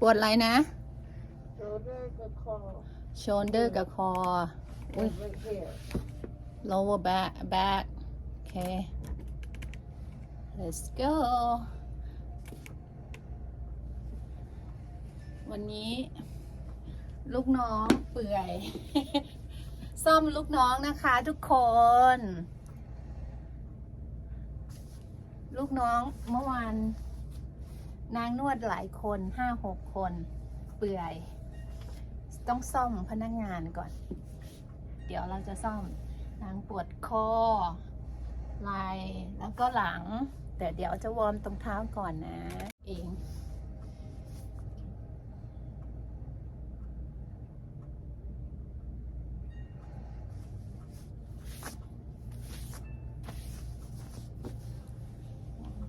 ปวดอะไรนะโชเดอร์กับคอ shoulder กับคออุ้ย over here lower back back โอเค let's go วันนี้ ลูกน้องเปื่อย ซ่อมลูกน้องนะคะทุกคน ลูกน้องเมื่อวาน นางนวดหลายคนห้าหกคน เปื่อย ต้องซ่อมพนักงานก่อน เดี๋ยวเราจะซ่อมนางปวดคอไหล่แล้วก็หลัง แต่เดี๋ยวจะวอร์มตรงเท้าก่อนนะ เอง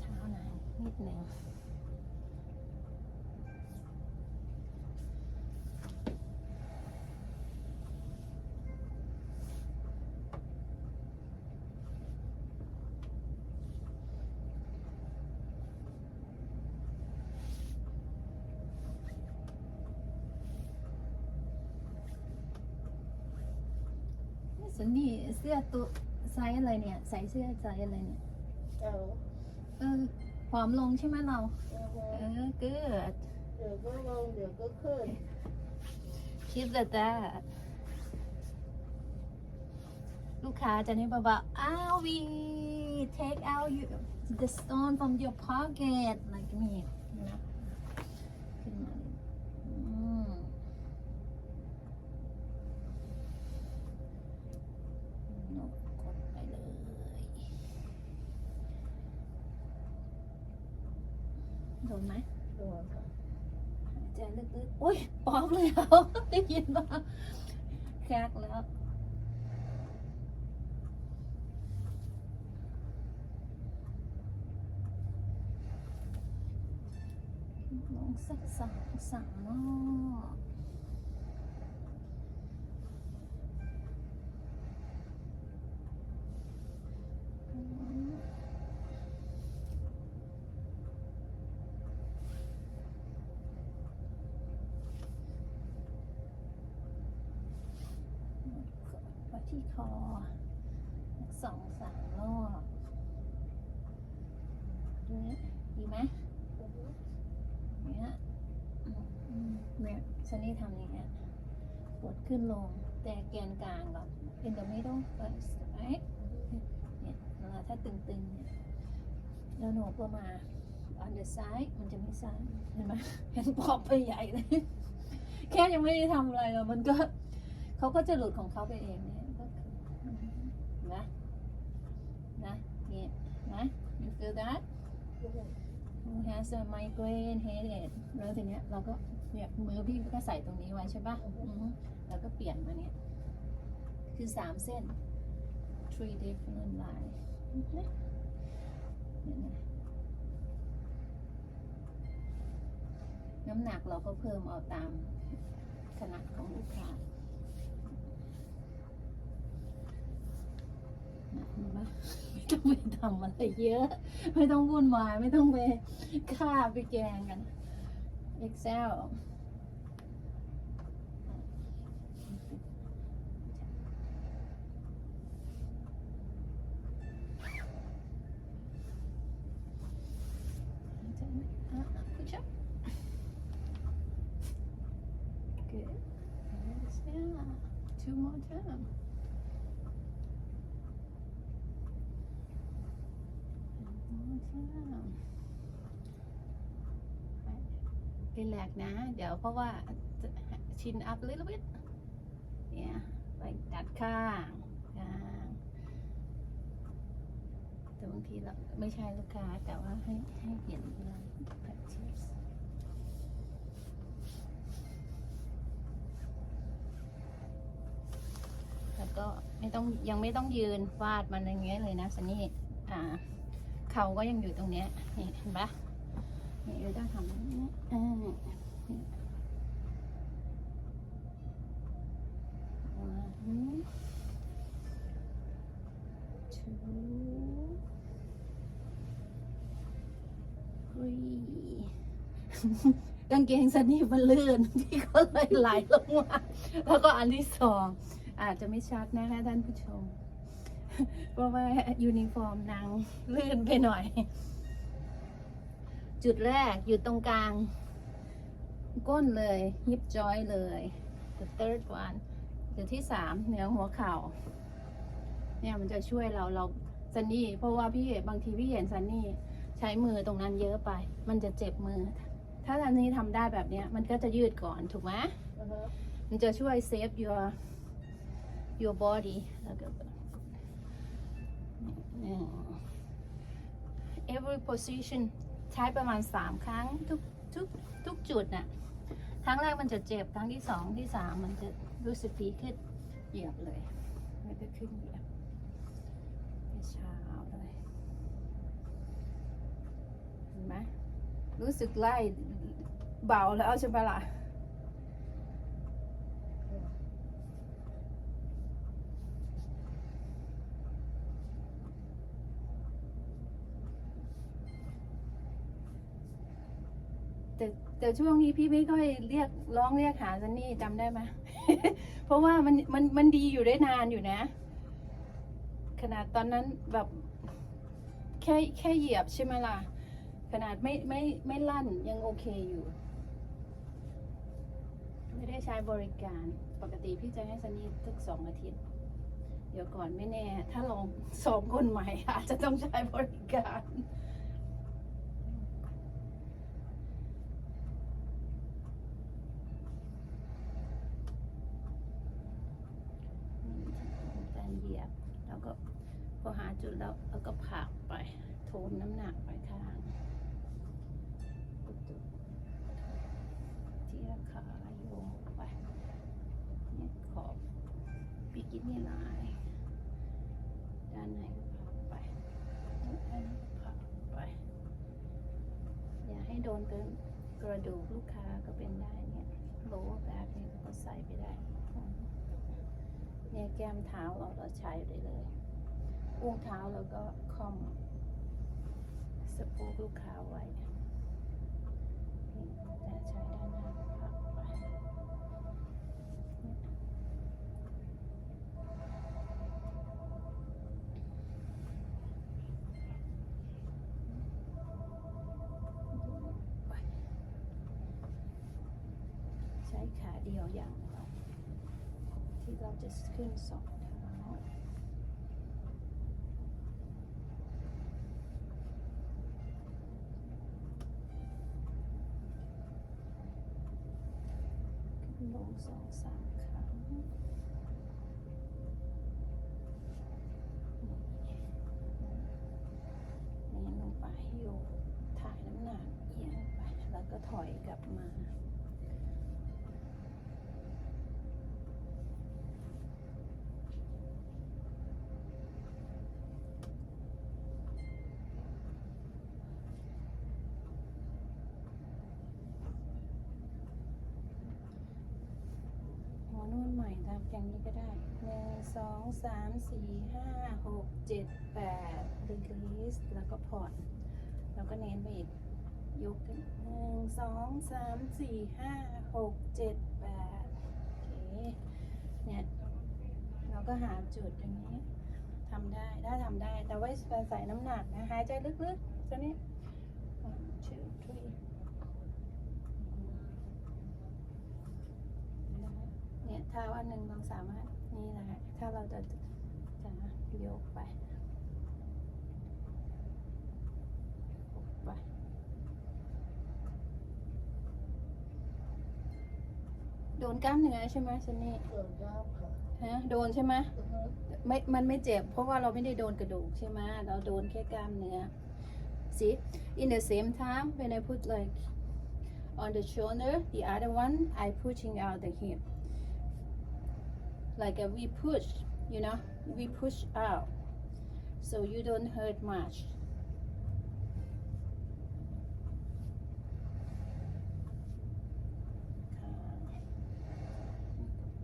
เท้าหนางนิดหนึ่ง สันนี่เสื้อตัวไซส์อะไรเนี่ย ใส่เสื้อไซส์อะไรเนี่ยเอาเออผอมลงใช่ไหมเราเอาไว้เออ good เดี๋ยวก็ลงเดี๋ยวก็ขึ้น keep the that ลูกค้าจะนี่บอกว่าอ้าว we take out you the stone from your pocket like me นะขึ้นมาเลยอืมโน้ตกดไปเลย โดนไหมตัวค่ะหายใจลึกๆอุ้ยปอกเลยเหรอได้ยินป่ะแคกแล้วลงสักสองสามรอบอืมกดไป ที่คอสองสามรอบดูนะดีไหมเนี้ยเนี่ยซันนี่ทำอย่างเงี้ยปวดขึ้นลง แต่แกนกลางแบบ in the middle first right เนี่ยเวลาถ้าตึงๆเนี่ยแล้วโหนกก็มา on the side มันจะไม่ซ้ายเห็นไหมเห็นปอบไปใหญ่เลย แค่ยังไม่ได้ทำอะไรเลยมันก็ เขาก็จะหลุดของเขาไปเองเนี่ยก็คือนะนะเนี่ยนะ you feel that who has a migraine headache แล้วทีเนี้ยเราก็เนี่ยมือพี่ก็ใส่ตรงนี้ไว้ใช่ปะอือฮึแล้วก็เปลี่ยนมาเนี่ย คือสามเส้น three different line เนี่ยเนี่ยนะน้ำหนักเราก็เพิ่มเอาตามขนาดของลูกค้านะเห็นปะ ไม่ต้องไปทำอะไรเยอะ ไม่ต้องวุ่นวายไม่ต้องไปฆ่าไปแกงกัน Excel อะ push up good yes yeah two more time One more time รีแลกนะ เดี๋ยวเพราะว่าชินอัพ little bit เนี่ยไปดัดข้างข้างแต่บางทีเราไม่ใช่ลูกค้าแต่ว่าให้ให้เห็นเวลา practice แล้วก็ไม่ต้องยังไม่ต้องยืนฟาดมันอย่างเงี้ยเลยนะสันนี่อ่า เขาก็ยังอยู่ตรงเนี้ยนี่เห็นปะนี่เราต้องทำอย่างนี้อ่ากางเกงซันนี่มันลื่นที่ก็เลยไหลลงมาแล้วก็อันที่สองอาจจะไม่ชัดนะคะท่านผู้ชม เพราะว่ายูนิฟอร์มนางลื่นไปหน่อย จุดแรกอยู่ตรงกลาง ก้นเลยยิบจอยเลย the third one จุดที่สามเหนือหัวเข่า เนี่ยมันจะช่วยเราเราซันนี่เพราะว่าพี่บางทีพี่เห็นซันนี่ใช้มือตรงนั้นเยอะไป มันจะเจ็บมือ ถ้าซันนี่ทำได้แบบเนี้ยมันก็จะยืดก่อนถูกไหมอ่าฮะมันจะช่วย save your your body แล้วก็ every position ใช้ประมาณ 3 ครั้งทุกทุกทุกจุดน่ะครั้งแรกมันจะเจ็บ ครั้งที่สองที่สามมันจะรู้สึกดีขึ้นเหยียบเลยไม่ได้ขึ้นเหยียบเช้าเลยเห็นไหมรู้สึกไล่เบาแล้วใช่ปะล่ะ แต่ช่วงนี้พี่ไม่ค่อยเรียกร้องเรียกหาซันนี่จำได้ไหม เพราะว่ามันมันมันดีอยู่ได้นานอยู่นะ ขนาดตอนนั้นแบบแค่แค่เหยียบใช่ไหมล่ะ ขนาดไม่ไม่ไม่ลั่นยังโอเคอยู่ ไม่ได้ใช้บริการ ปกติพี่จะให้ซันนี่ทุกสองอาทิตย์ เดี๋ยวก่อนไม่แน่ ถ้าลองสองคนใหม่อาจจะต้องใช้บริการเหยียบ แล้วก็ พอหาจุดแล้วแล้วก็ผลักไปโทนน้ำหนักไปข้างที่ราคาโยงไปเนี่ยขอบบิกินี่ลายด้านในก็ผลักไปด้านผลักไป อย่าให้โดนกระกระดูกลูกค้าก็เป็นได้เนี่ยโลแบบนี้ก็ใส่ไปได้เนี่ยแก้มเท้าเราเราใช้ได้เลย อุ้งเท้าแล้วก็คอมสะโพกลูกค้าไว้นี่แต่ใช้ด้านหน้าพับไปใช้ขาเดียวอย่างเดียวที่เราจะขึ้นสองเท้าขึ้น ลงสองสามครั้งนี่ลงไปโยกถ่ายน้ำหนักเอียงไปแล้วก็ถอยกลับมา หัวนวดใหม่ทำ อย่างนี้ก็ได้หนึ่งสองสามสี่ห้าหกเจ็ดแปดรีลีสแล้วก็ผ่อนแล้วก็เน้นไปอีกยกขึ้นหนึ่งสองสามสี่ห้าหกเจ็ดแปดโอเคเนี่ยเราก็หาจุดอย่างนี้ทำได้ถ้าทำได้แต่ว่าใส่น้ำหนักนะหายใจลึกๆตัวนี้ one two three เนี่ย ถ้าว่าหนึ่งเราสามารถนี่แหละถ้าเราจะจะยกไปยกไปโดนกล้ามเนื้อใช่ไหมซันนี่ส่วนยาวค่ะฮะโดนใช่ไหมอือฮึไม่ มันไม่เจ็บ เพราะว่าเราไม่ได้โดนกระดูกใช่ไหมเราโดนแค่กล้ามเนื้อ see in the same time when I put like on the shoulder the other one I pushing out the hip like uh, we push you know we push out so you don't hurt much ข้าง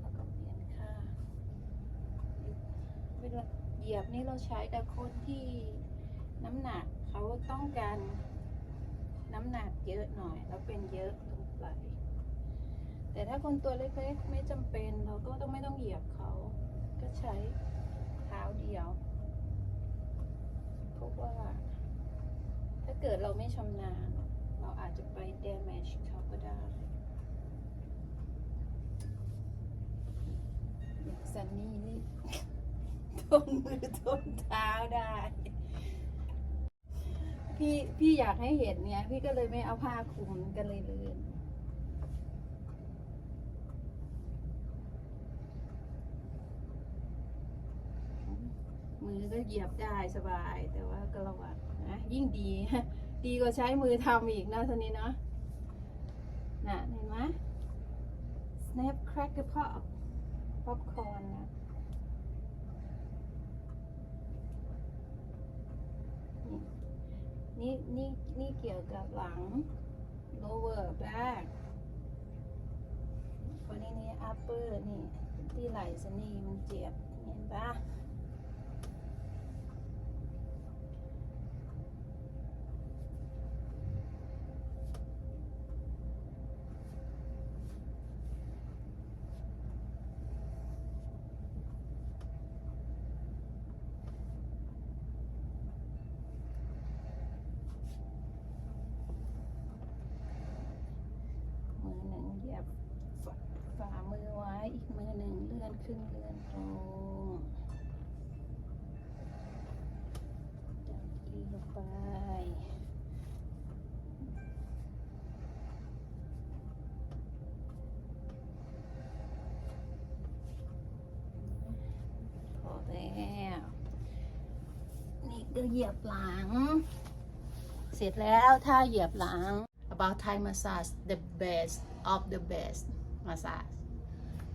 แล้วก็เปลี่ยวลาเหยียบนี่เราใช้กับคนที่น้ำหนักเขาต้องการน้ำหนักเยอะหน่อย แล้วเป็นเยอะตรงไหล แต่ถ้าคนตัวเล็กๆไม่จำเป็นเราก็ต้องไม่ต้องเหยียบเขา ก็ใช้เท้าเดียวเพราะว่า ถ้าเกิดเราไม่ชำนาญเราอาจจะไป damage เขาก็ได้อย่างซันนี่นี่ทนมือทนเท้าได้ พี่พี่อยากให้เห็นเนี่ย พี่ก็เลยไม่เอาผ้าคลุมกันเลยเลื่น มือก็เหยียบได้สบาย แต่ว่าก็ระวังนะยิ่งดี ดีกว่าใช้มือทำอีกนะทีนี้เนาะน่ะเห็นไหม snap cracker pop popcorn นะนี่นี่นี่เกี่ยวกับหลัง lower back วันนี้นี่ upper นี่ ที่ไหล่สนีมันเจ็บ เห็นปะ ยียบฝ่ามือไว้อีกมือหนึ่งเลื่อนขึ้นเลื่อนลงจับอีลงไปพอแล้วนี่ก็เหยียบหลัง เสร็จแล้วถ้าเหยียบหลัง about Thai massage the best of the best massage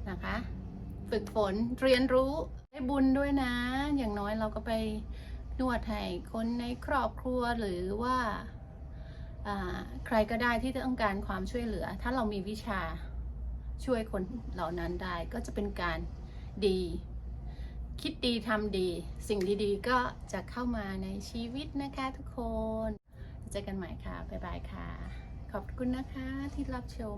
นะคะ ฝึกฝนเรียนรู้ได้บุญด้วยนะ อย่างน้อยเราก็ไปนวดให้คนในครอบครัวหรือว่าใครก็ได้ที่ต้องการความช่วยเหลือ ถ้าเรามีวิชาช่วยคนเหล่านั้นได้ก็จะเป็นการดี คิดดีทำดี สิ่งดีๆ ก็จะเข้ามาในชีวิตนะคะทุกคน เจอกันใหม่ค่ะ บ๊ายบายค่ะ ขอบคุณนะคะที่รับชม